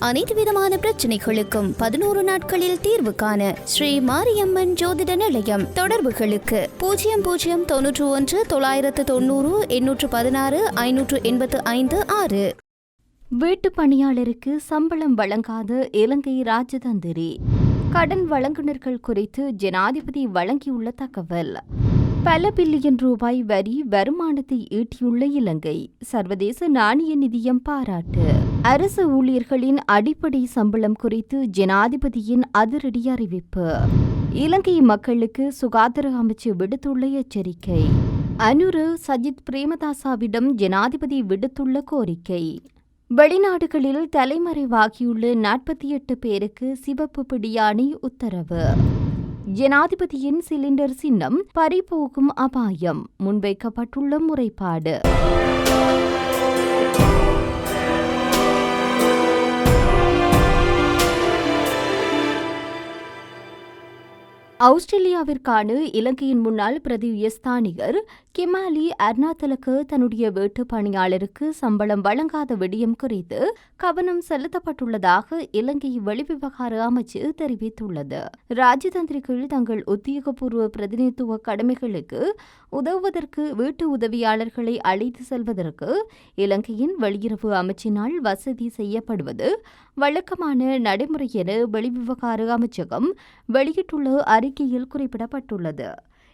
அனைத்து விதமான பிரச்சனைகளுக்கும் பதினோரு நாட்களில் தீர்வு காண ஸ்ரீ மாரியம்மன் ஜோதிட நிலையம் தொடர்புகளுக்கு. பூஜ்ஜியம் பூஜ்ஜியம் தொன்னூற்று ஒன்று தொள்ளாயிரத்து தொண்ணூறு எண்ணூற்று பதினாறு ஐநூற்று எண்பத்து ஐந்து ஆறு. வீட்டு பணியாளருக்கு சம்பளம் வழங்காத இலங்கை ராஜதந்திரி. கடன் வழங்குனர்கள் குறித்து ஜனாதிபதி வழங்கியுள்ள தகவல். பல பில்லியன் ரூபாய் வரி வருமானத்தை ஈட்டியுள்ள இலங்கை. சர்வதேச நாணய நிதியம் பாராட்டு. அரசு ஊழியர்களின் அடிப்படை சம்பளம் குறித்து ஜனாதிபதியின் அதிரடி அறிவிப்பு. இலங்கை மக்களுக்கு சுகாதார அமைச்சு விடுத்துள்ள எச்சரிக்கை. அனுரு சஜித் பிரேமதாசாவிடம் ஜனாதிபதி விடுத்துள்ள கோரிக்கை. வெளிநாடுகளில் தலைமறைவாகியுள்ள நாற்பத்தி எட்டு பேருக்கு சிவப்பு பிடியாணை உத்தரவு. ஜனாதிபதியின் சிலிண்டர் சின்னம் பறிபோகும் அபாயம். முன்வைக்கப்பட்டுள்ள முறைப்பாடு. ஆஸ்திரேலியாவிற்கான இலங்கையின் முன்னாள் பிரதி உயர்ஸ்தானிகர் கிமாலி அர்னாத்தலுக்கு தன்னுடைய வீட்டு பணியாளருக்கு சம்பளம் வழங்காத விடயம் குறித்து கவனம் செலுத்தப்பட்டுள்ளதாக இலங்கை வெளிவிவகார அமைச்சு தெரிவித்துள்ளது. ராஜதந்திரிகள் தங்கள் உத்தியோகபூர்வ பிரதிநிதித்துவ கடமைகளுக்கு உதவுவதற்கு வீட்டு உதவியாளர்களை அழைத்து செல்வதற்கு இலங்கையின் வெளியுறவு அமைச்சினால் வசதி செய்யப்படுவது வழக்கமான நடைமுறை என வெளிவிவகார அமைச்சகம் வெளியிட்டுள்ள அறிக்கையில் குறிப்பிடப்பட்டுள்ளது.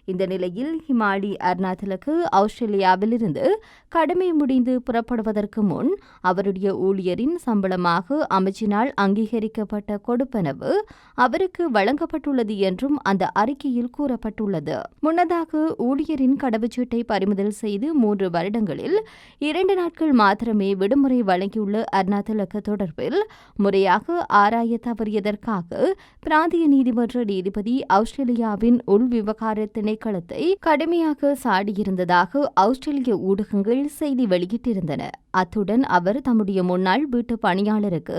இந்த நிலையில் ஹிமாலி அருணாச்சலுக்கு ஆஸ்திரேலியாவிலிருந்து கடமை முடிந்து புறப்படுவதற்கு முன் அவருடைய ஊழியரின் சம்பளமாக அமைச்சினால் அங்கீகரிக்கப்பட்ட கொடுப்பனவு அவருக்கு வழங்கப்பட்டுள்ளது என்றும் அந்த அறிக்கையில் கூறப்பட்டுள்ளது. முன்னதாக ஊழியரின் கடவுச்சீட்டை பறிமுதல் செய்து மூன்று வருடங்களில் இரண்டு நாட்கள் மாத்திரமே விடுமுறை வழங்கியுள்ள அருணாச்சலுக்கு தொடர்பில் முறையாக ஆராய தவறியதற்காக பிராந்திய நீதிமன்ற நீதிபதி ஆஸ்திரேலியாவின் உள் விவகார திணைக்களத்தை கடுமையாக சாடியிருந்ததாக ஆஸ்திரேலிய ஊடகங்கள் செய்தி வெளியிட்டிருந்தன. அத்துடன் அவர் தம்முடைய முன்னாள் வீட்டு பணியாளருக்கு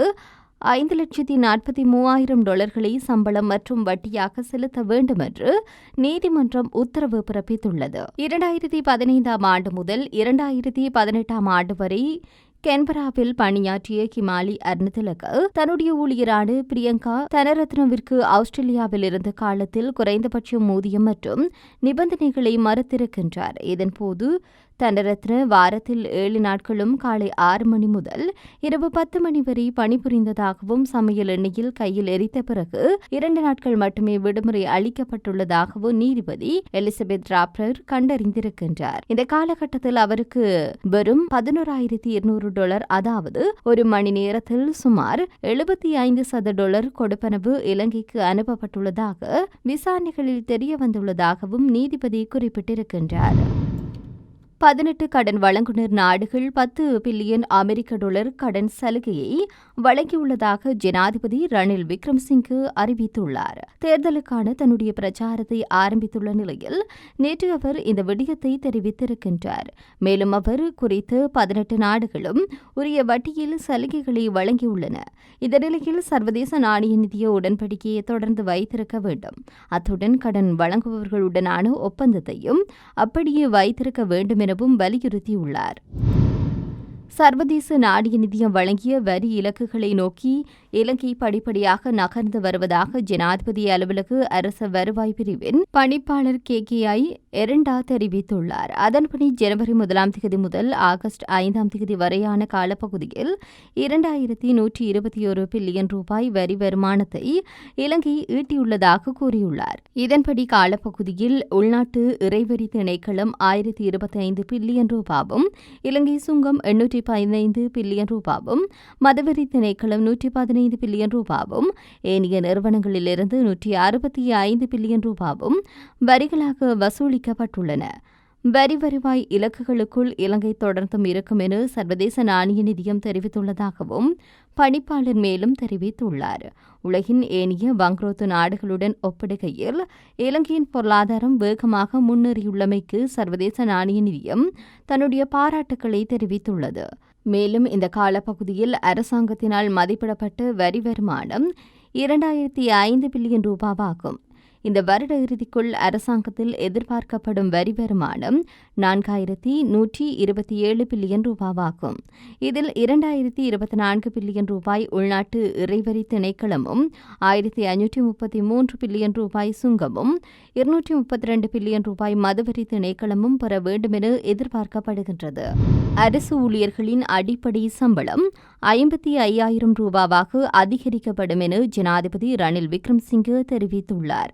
ஐந்து லட்சத்தி நாற்பத்தி மூவாயிரம் டாலர்களை சம்பளம் மற்றும் வட்டியாக செலுத்த வேண்டும் என்று நீதிமன்றம் உத்தரவு பிறப்பித்துள்ளது. இரண்டாயிரத்தி பதினைந்தாம் ஆண்டு முதல் இரண்டாயிரத்தி பதினெட்டாம் ஆண்டு வரை கென்பராவில் பணியாற்றிய கிமாலி அர்னதிலக்கு தன்னுடைய ஊழியரான பிரியங்கா தனரத்னவிற்கு ஆஸ்திரேலியாவில் இருந்த காலத்தில் குறைந்தபட்ச ஊதியம் மற்றும் நிபந்தனைகளை மறுத்திருக்கின்றார். இதன்போது தனரத்ன வாரத்தில் ஏழு நாட்களும் காலை ஆறு மணி முதல் இரவு பத்து மணி வரை பணிபுரிந்ததாகவும் சமையல் எண்ணெயில் கையில் எரித்த பிறகு இரண்டு நாட்கள் மட்டுமே விடுமுறை அளிக்கப்பட்டுள்ளதாகவும் நீதிபதி எலிசபெத் ராப்ரர் கண்டறிந்திருக்கின்றார். இந்த காலகட்டத்தில் அவருக்கு வெறும் பதினோராயிரத்தி இருநூறு டாலர் அதாவது ஒரு மணி நேரத்தில் சுமார் எழுபத்தி ஐந்து சத டாலர் கொடுப்பனவு இலங்கைக்கு அனுப்பப்பட்டுள்ளதாக விசாரணைகளில் தெரிய வந்துள்ளதாகவும் நீதிபதி குறிப்பிட்டிருக்கின்றார். பதினெட்டு கடன் வழங்குனர் நாடுகள் பத்து பில்லியன் அமெரிக்க டாலர் கடன் சலுகையை வழங்கியுள்ளதாக ஜனாதிபதி ரணில் விக்ரம்சிங்கு அறிவித்துள்ளார். தேர்தலுக்கான தன்னுடைய பிரச்சாரத்தை ஆரம்பித்துள்ள நிலையில் நேற்று அவர் இந்த விடயத்தை தெரிவித்திருக்கின்றார். மேலும் அவர் குறித்து பதினெட்டு நாடுகளும் உரிய வட்டியில் சலுகைகளை வழங்கியுள்ளன. இந்த நிலையில் சர்வதேச நாணய நிதிய உடன்படிக்கையை தொடர்ந்து வைத்திருக்க வேண்டும். அத்துடன் கடன் வழங்குபவர்களுடனான ஒப்பந்தத்தையும் அப்படியே வைத்திருக்க வேண்டும் எனவும் வலியுறுத்தியுள்ளார். சர்வதேச நாணய நிதியம் வழங்கிய வரி இலக்குகளை நோக்கி இலங்கை படிப்படியாக நகர்ந்து வருவதாக ஜனாதிபதி அலுவலக அரச வருவாய் பிரிவின் பணிப்பாளர் கே கே ஐ எரண்டா தெரிவித்துள்ளார். அதன்படி ஜனவரி முதலாம் தேதி முதல் ஆகஸ்ட் ஐந்தாம் தேதி வரையான காலப்பகுதியில் இரண்டாயிரத்தி நூற்றி இருபத்தி ஒரு பில்லியன் ரூபாய் வரி வருமானத்தை இலங்கை ஈட்டியுள்ளதாக கூறியுள்ளார். இதன்படி காலப்பகுதியில் உள்நாட்டு இறைவரி திணைக்களம் ஆயிரத்தி இருபத்தி ஐந்து பில்லியன் ரூபாவும் இலங்கை சுங்கம் எண்ணூற்றி பதினைந்து பில்லியன் ரூபாவும் மதவெறி திணைக்களம் நூற்றி பதினைந்து பில்லியன் ரூபாவும் ஏனைய நிறுவனங்களிலிருந்து நூற்றி அறுபத்தி ஐந்து பில்லியன் ரூபாவும் வரிகளாக வசூலிக்கப்பட்டுள்ளன. வரி வருவாய் இலக்குகளுக்குள் இலங்கை தொடர்ந்தும் இருக்கும் என சர்வதேச நாணய நிதியம் தெரிவித்துள்ளதாகவும் பணிப்பாளர் மேலும் தெரிவித்துள்ளார். உலகின் ஏனைய வங்குரோத்து நாடுகளுடன் ஒப்பிடுகையில் இலங்கையின் பொருளாதாரம் வேகமாக முன்னேறியுள்ளமைக்கு சர்வதேச நாணய நிதியம் தன்னுடைய பாராட்டுக்களை தெரிவித்துள்ளது. மேலும் இந்த காலப்பகுதியில் அரசாங்கத்தினால் மதிப்பிடப்பட்ட வரி வருமானம் இரண்டாயிரத்தி ஐந்து பில்லியன் ரூபாவாகும். இந்த வருட இறுதிக்குள் அரசாங்கத்தில் எதிர்பார்க்கப்படும் வரி வருமானம் நான்காயிரத்தி நூற்றி இருபத்தி ஏழு பில்லியன் ரூபாவாகும். இதில் இரண்டாயிரத்தி இருபத்தி நான்கு பில்லியன் ரூபாய் உள்நாட்டு இறைவரி திணைக்களமும் ஆயிரத்தி ஐநூற்றி முப்பத்தி மூன்று பில்லியன் ரூபாய் சுங்கமும் இருநூற்றி முப்பத்தி ரெண்டு பில்லியன் ரூபாய் மதுவரி திணைக்களமும் பெற வேண்டும் என எதிர்பார்க்கப்படுகின்றது. அரசு ஊழியர்களின் அடிப்படை சம்பளம் ஐம்பத்தி ஐயாயிரம் ரூபாவாக அதிகரிக்கப்படும் என ஜனாதிபதி ரணில் விக்ரம்சிங்கே தெரிவித்துள்ளார்.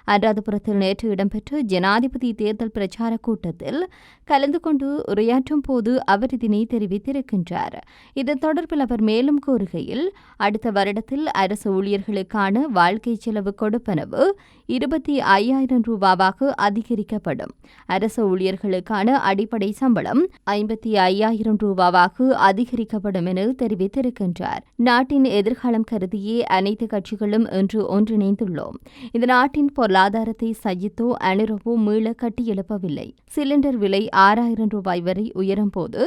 அனுராதபுரத்தில் நேற்று இடம்பெற்ற ஜனாதிபதி தேர்தல் பிரச்சார கூட்டத்தில் கலந்து கொண்டு உரையாற்றும் போது அவர் இதனை தெரிவித்திருக்கின்றார். இது தொடர்பில் அவர் மேலும் கூறுகையில் அடுத்த வருடத்தில் அரசு ஊழியர்களுக்கான வாழ்க்கை செலவு கொடுப்பனவு இருபத்தி ஐயாயிரம் ரூபாவாக அதிகரிக்கப்படும். அரசு ஊழியர்களுக்கான அடிப்படை சம்பளம் ஐம்பத்தி ஐயாயிரம் ரூபாவாக அதிகரிக்கப்படும் என தெரிவித்திருக்கின்றார். நாட்டின் எதிர்காலம் கருதியே அனைத்து கட்சிகளும் இன்று ஒன்றிணைந்துள்ளோம். இந்த நாட்டின் பொருளாதாரத்தை சஜித்தோ அனுரவோ மீள கட்டியெழுப்பவில்லை. சிலிண்டர் விலை ஆறாயிரம் ரூபாய் வரை உயரும் போது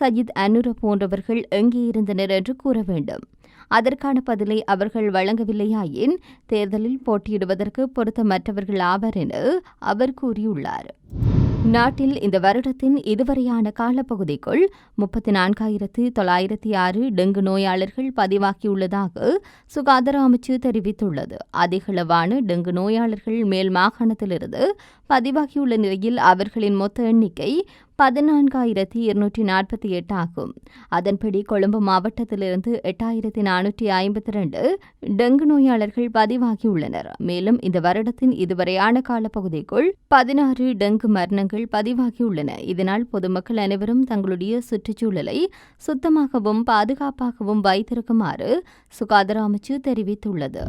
சஜித் அனுர போன்றவர்கள் எங்கே இருந்தனர் என்று கூற வேண்டும். அதற்கான பதிலை அவர்கள் வழங்கவில்லையாயின் தேர்தலில் போட்டியிடுவதற்கு பொருத்தமற்றவர்கள் ஆவர் என அவர் கூறியுள்ளார். நாட்டில் இந்த வருடத்தின் இதுவரையான காலப்பகுதிக்குள் முப்பத்தி நான்காயிரத்து தொள்ளாயிரத்தி ஆறு டெங்கு நோயாளர்கள் பதிவாகியுள்ளதாக சுகாதார அமைச்சு தெரிவித்துள்ளது. அதிகளவான டெங்கு நோயாளர்கள் மேல் மாகாணத்திலிருந்து பதிவாகியுள்ள நிலையில் அவர்களின் மொத்த எண்ணிக்கை பதினான்காயிரத்தி இருநூற்றி நாற்பத்தி எட்டு ஆகும். அதன்படி கொழும்பு மாவட்டத்திலிருந்து எட்டாயிரத்தி நானூற்றி ஐம்பத்தி ரெண்டு டெங்கு நோயாளர்கள் பதிவாகியுள்ளனர். மேலும் இந்த வருடத்தின் இதுவரையான காலப்பகுதிக்குள் பதினாறு டெங்கு மரணங்கள் பதிவாகியுள்ளன. இதனால் பொதுமக்கள் அனைவரும் தங்களுடைய சுற்றுச்சூழலை சுத்தமாகவும் பாதுகாப்பாகவும் வைத்திருக்குமாறு சுகாதார அமைச்சு தெரிவித்துள்ளது.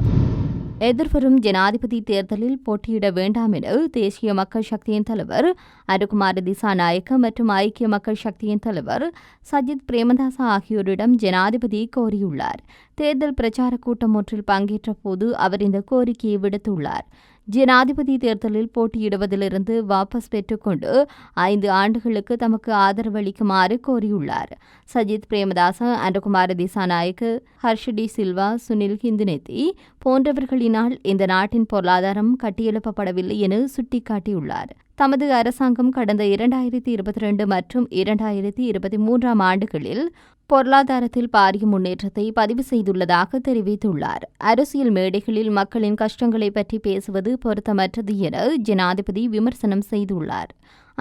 எதிர்வரும் ஜனாதிபதி தேர்தலில் போட்டியிட வேண்டாம் என தேசிய மக்கள் சக்தியின் தலைவர் அருகுமார திசாநாயக்க மற்றும் ஐக்கிய மக்கள் சக்தியின் தலைவர் சஜித் பிரேமதாசா ஆகியோரிடம் ஜனாதிபதி கோரியுள்ளார். தேர்தல் பிரச்சார கூட்டம் ஒன்றில் பங்கேற்ற போது அவர் இந்த கோரிக்கையை விடுத்துள்ளார். ஜனாதிபதி தேர்தலில் போட்டியிடுவதிலிருந்து வாபஸ் பெற்றுக்கொண்டு ஐந்து ஆண்டுகளுக்கு தமக்கு ஆதரவளிக்குமாறு கோரியுள்ளார். சஜித் பிரேமதாச அன்றகுமார திசாநாயக்கு ஹர்ஷடி சில்வா சுனில் ஹிந்துநெத்தி போன்றவர்களினால் இந்த நாட்டின் பொருளாதாரம் கட்டியெழுப்பப்படவில்லை என சுட்டிக்காட்டியுள்ளார். தமது அரசாங்கம் கடந்த இரண்டாயிரத்தி இருபத்தி ரெண்டு மற்றும் இரண்டாயிரத்தி இருபத்தி மூன்றாம் ஆண்டுகளில் பொருளாதாரத்தில் பாரிய முன்னேற்றத்தை பதிவு செய்துள்ளதாக தெரிவித்துள்ளார். அரசியல் மேடைகளில் மக்களின் கஷ்டங்களை பற்றி பேசுவது பொருத்தமற்றது என ஜனாதிபதி விமர்சனம் செய்துள்ளார்.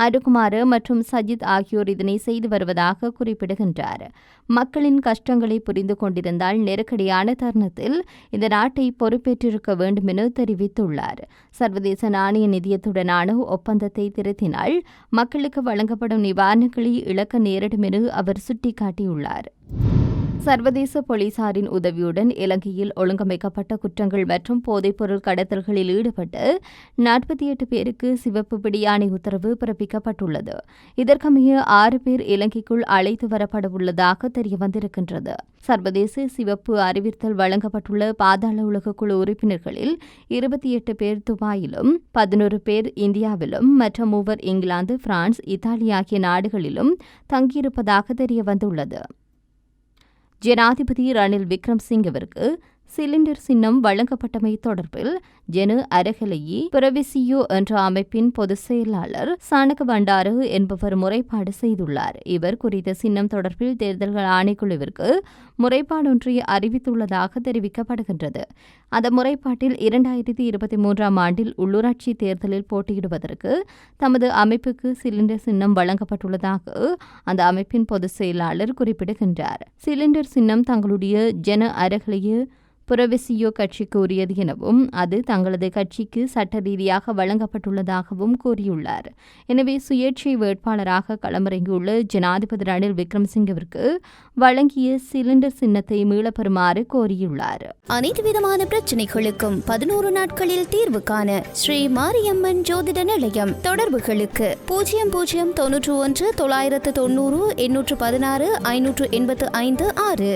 அருகுமார் மற்றும் சஜித் ஆகியோர் இதனை செய்து வருவதாக குறிப்பிடுகின்றார். மக்களின் கஷ்டங்களை புரிந்து கொண்டிருந்தால் நெருக்கடியான தருணத்தில் இந்த நாட்டை பொறுப்பேற்றிருக்க வேண்டும் என தெரிவித்துள்ளார். சர்வதேச நாணய நிதியத்துடனான ஒப்பந்தத்தை திருத்தினால் மக்களுக்கு வழங்கப்படும் நிவாரணங்களை இழக்க நேரிடும் என அவர் சுட்டிக்காட்டியுள்ளார். சர்வதேச போலீசாரின் உதவியுடன் இலங்கையில் ஒழுங்கமைக்கப்பட்ட குற்றங்கள் மற்றும் போதைப்பொருள் கடத்தல்களில் ஈடுபட்டு நாற்பத்தி எட்டு பேருக்கு சிவப்பு பிடியாணை உத்தரவு பிறப்பிக்கப்பட்டுள்ளது. இதற்கமைய ஆறு பேர் இலங்கைக்குள் அழைத்து வரப்பட உள்ளதாக தெரியவந்திருக்கின்றது. சர்வதேச சிவப்பு அறிவித்தல் வழங்கப்பட்டுள்ள பாதாள உலக குழு உறுப்பினர்களில் இருபத்தி எட்டு பேர் துபாயிலும் பதினோரு பேர் இந்தியாவிலும் மற்ற மூவர் இங்கிலாந்து பிரான்ஸ் இத்தாலி ஆகிய நாடுகளிலும் தங்கியிருப்பதாக தெரியவந்துள்ளது. ஜனாதிபதி ரணில் விக்ரம்சிங்கவிற்கு சிலிண்டர் சின்னம் வழங்கப்பட்டமை தொடர்பில் ஜெனு அரகலையி பிரவிசியோ என்ற அமைப்பின் பொதுச் செயலாளர் சாணக பண்டாரு என்பவர் முறைப்பாடு செய்துள்ளார். இவர் குறித்த சின்னம் தொடர்பில் தேர்தல்கள் ஆணைக்குழுவிற்கு முறைப்பாடொன்றை அறிவித்துள்ளதாக தெரிவிக்கப்படுகின்றது. அந்த முறைப்பாட்டில் இரண்டாயிரத்தி இருபத்தி மூன்றாம் ஆண்டில் உள்ளூராட்சி தேர்தலில் போட்டியிடுவதற்கு தமது அமைப்புக்கு சிலிண்டர் சின்னம் வழங்கப்பட்டுள்ளதாக அந்த அமைப்பின் பொதுச் செயலாளர் குறிப்பிடுகின்றார். சிலிண்டர் சின்னம் தங்களுடைய ஜன அரகலைய புரவிசியோ கட்சிக்கு உரியது எனவும் அது தங்களது கட்சிக்கு சட்ட ரீதியாக வழங்கப்பட்டுள்ளதாகவும் கூறியுள்ளார். எனவே சுயேட்சை வேட்பாளராக களமிறங்கியுள்ள ஜனாதிபதி ரணில் விக்ரம்சிங்கவிற்கு வழங்கிய சிலிண்டர் சின்னத்தை மீளப்பெறுமாறு கோரியுள்ளார். அனைத்து விதமான பிரச்சனைகளுக்கும் பதினோரு நாட்களில் தீர்வு காண ஸ்ரீ மாரியம்மன் ஜோதிட நிலையம் தொடர்புகளுக்கு பூஜ்ஜியம் பூஜ்ஜியம் தொன்னூற்று ஒன்று தொள்ளாயிரத்து தொண்ணூறு எண்ணூற்று பதினாறு ஐநூற்று எண்பத்து ஐந்து ஆறு.